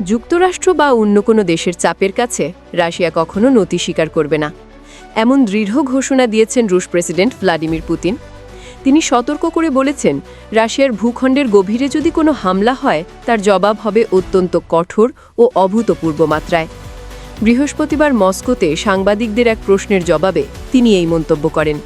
যুক্তরাষ্ট্র বা অন্য কোনো দেশের চাপের কাছে রাশিয়া কখনো নতি স্বীকার করবে না। এমন দৃঢ় ঘোষণা দিয়েছেন রুশ প্রেসিডেন্ট ভ্লাদিমির পুতিন। তিনি সতর্ক করে বলেছেন, রাশিয়ার ভূখণ্ডের গভীরে যদি কোনো হামলা হয়, তার জবাব হবে অত্যন্ত কঠোর ও অভূতপূর্ব মাত্রায়। বৃহস্পতিবার মস্কোতে সাংবাদিকদের এক প্রশ্নের জবাবে তিনি এই মন্তব্য করেন।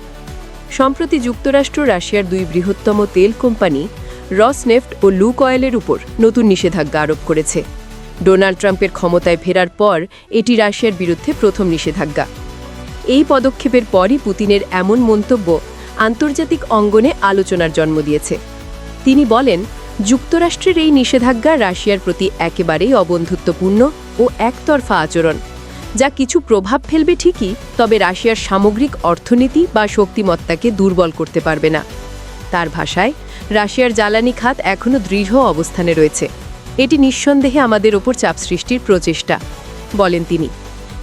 সম্প্রতি যুক্তরাষ্ট্র রাশিয়ার দুই বৃহত্তম তেল কোম্পানি রসনেফট ও লুক অয়েলের উপর নতুন নিষেধাজ্ঞা আরোপ করেছে। ডোনাল্ড ট্রাম্পের ক্ষমতায় ফেরার পর এটি রাশিয়ার বিরুদ্ধে প্রথম নিষেধাজ্ঞা। এই পদক্ষেপের পরই পুতিনের এমন মন্তব্য আন্তর্জাতিক অঙ্গনে আলোচনার জন্ম দিয়েছে। তিনি বলেন, যুক্তরাষ্ট্রের এই নিষেধাজ্ঞা রাশিয়ার প্রতি একেবারেই অবন্ধুত্বপূর্ণ ও একতরফা আচরণ, যা কিছু প্রভাব ফেলবে ঠিকই, তবে রাশিয়ার সামগ্রিক অর্থনীতি বা শক্তিমত্তাকে দুর্বল করতে পারবে না। তার ভাষায়, রাশিয়ার জ্বালানি খাত এখনও দৃঢ় অবস্থানে রয়েছে। এটি নিঃসন্দেহে আমাদের ওপর চাপ সৃষ্টির প্রচেষ্টা, বলেন তিনি।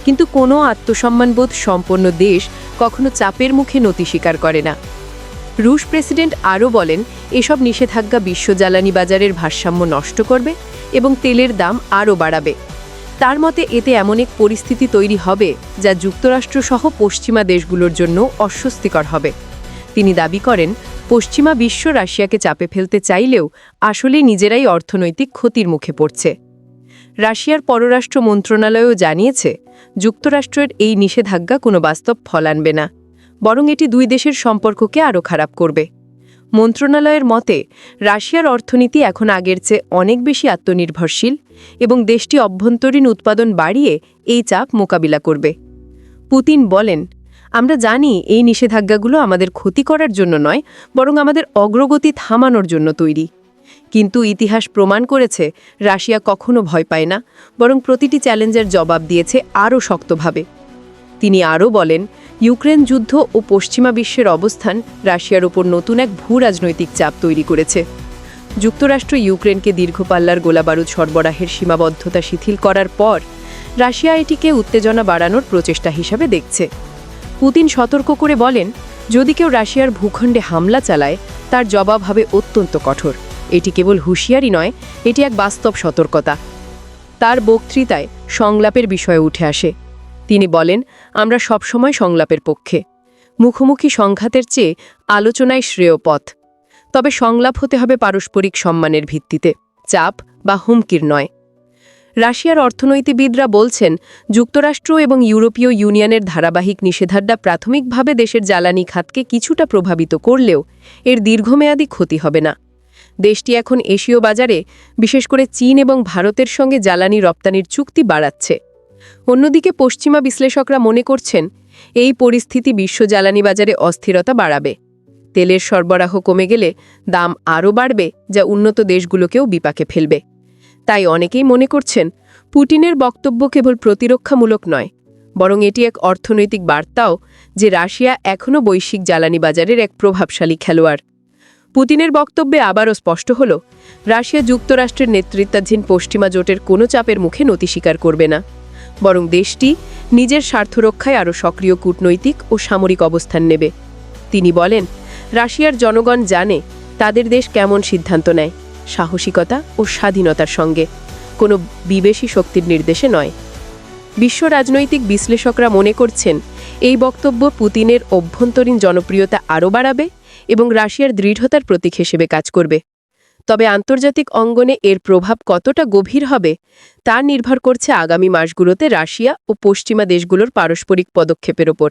কিন্তু কোনো আত্মসম্মানবোধ সম্পন্ন দেশ কখনো চাপের মুখে নতি স্বীকার করে না। রুশ প্রেসিডেন্ট আরও বলেন, এসব নিষেধাজ্ঞা বিশ্ব জ্বালানি বাজারের ভারসাম্য নষ্ট করবে এবং তেলের দাম আরও বাড়াবে। তার মতে, এতে এমন এক পরিস্থিতি তৈরি হবে যা যুক্তরাষ্ট্রসহ পশ্চিমা দেশগুলোর জন্য অস্বস্তিকর হবে। তিনি দাবি করেন পশ্চিমা বিশ্ব রাশিয়াকে চাপে ফেলতে চাইলেও আসলে নিজেরাই অর্থনৈতিক ক্ষতির মুখে পড়ছে। রাশিয়ার পররাষ্ট্র মন্ত্রণালয়ও জানিয়েছে, যুক্তরাষ্ট্রের এই নিষেধাজ্ঞা কোনো বাস্তব ফল আনবে না, বরং এটি দুই দেশের সম্পর্ককে আরও খারাপ করবে। মন্ত্রণালয়ের মতে, রাশিয়ার অর্থনীতি এখন আগের চেয়ে অনেক বেশি আত্মনির্ভরশীল এবং দেশটি অভ্যন্তরীণ উৎপাদন বাড়িয়ে এই চাপ মোকাবিলা করবে। পুতিন বলেন আমরা জানি এই নিষেধাজ্ঞাগুলো আমাদের ক্ষতি করার জন্য নয়, বরং আমাদের অগ্রগতি থামানোর জন্য তৈরি। কিন্তু ইতিহাস প্রমাণ করেছে, রাশিয়া কখনো ভয় পায় না, বরং প্রতিটি চ্যালেঞ্জের জবাব দিয়েছে আরও শক্তভাবে। তিনি আরও বলেন, ইউক্রেন যুদ্ধ ও পশ্চিমা বিশ্বের অবস্থান রাশিয়ার ওপর নতুন এক ভূ রাজনৈতিক চাপ তৈরি করেছে। যুক্তরাষ্ট্র ইউক্রেনকে দীর্ঘপাল্লার গোলাবারুদ সরবরাহের সীমাবদ্ধতা শিথিল করার পর, রাশিয়া এটিকে উত্তেজনা বাড়ানোর প্রচেষ্টা হিসাবে দেখছে। পুতিন সতর্ক করে বলেন, যদি কেউ রাশিয়ার ভূখণ্ডে হামলা চালায়, তার জবাব হবে অত্যন্ত কঠোর। এটি কেবল হুঁশিয়ারি নয়, এটি এক বাস্তব সতর্কতা। তার বক্তৃতায় সংলাপের বিষয়ে উঠে আসে। তিনি বলেন, আমরা সবসময় সংলাপের পক্ষে। মুখোমুখি সংঘাতের চেয়ে আলোচনায় শ্রেয় পথ। তবে সংলাপ হতে হবে পারস্পরিক সম্মানের ভিত্তিতে। চাপ বা হুমকির নয়। রাশিয়ার অর্থনৈতিবিদরা বলছেন, যুক্তরাষ্ট্র এবং ইউরোপীয় ইউনিয়নের ধারাবাহিক নিষেধাজ্ঞা প্রাথমিকভাবে দেশের জ্বালানি খাতকে কিছুটা প্রভাবিত করলেও এর দীর্ঘমেয়াদী ক্ষতি হবে না। দেশটি এখন এশীয় বাজারে, বিশেষ করে চীন এবং ভারতের সঙ্গে জ্বালানি রপ্তানির চুক্তি বাড়াচ্ছে। অন্যদিকে পশ্চিমা বিশ্লেষকরা মনে করছেন, এই পরিস্থিতি বিশ্ব জ্বালানি বাজারে অস্থিরতা বাড়াবে। তেলের সরবরাহ কমে গেলে দাম আরও বাড়বে, যা উন্নত দেশগুলোকেও বিপাকে ফেলবে। তাই অনেকেই মনে করছেন পুটিনের বক্তব্য কেবল প্রতিরক্ষামূলক নয়, বরং এটি এক অর্থনৈতিক বার্তাও যে রাশিয়া এখনও বৈশ্বিক জ্বালানি বাজারের এক প্রভাবশালী খেলোয়াড়। পুতিনের বক্তব্যে আবারও স্পষ্ট হল, রাশিয়া যুক্তরাষ্ট্রের নেতৃত্বাধীন পশ্চিমা জোটের কোনো চাপের মুখে নতি স্বীকার করবে না, বরং দেশটি নিজের স্বার্থরক্ষায় আরও সক্রিয় কূটনৈতিক ও সামরিক অবস্থান নেবে। তিনি বলেন, রাশিয়ার জনগণ জানে তাদের দেশ কেমন সিদ্ধান্ত নেয়। সাহসিকতা ও স্বাধীনতার সঙ্গে। কোনো বিবেশী শক্তির নির্দেশে নয়। বিশ্ব রাজনৈতিক বিশ্লেষকরা মনে করছেন, এই বক্তব্য পুতিনের অভ্যন্তরীণ জনপ্রিয়তা আরও বাড়াবে এবং রাশিয়ার দৃঢ়তার প্রতীক হিসেবে কাজ করবে। তবে আন্তর্জাতিক অঙ্গনে এর প্রভাব কতটা গভীর হবে, তা নির্ভর করছে আগামী মাসগুলোতে রাশিয়া ও পশ্চিমা দেশগুলোর পারস্পরিক পদক্ষেপের ওপর।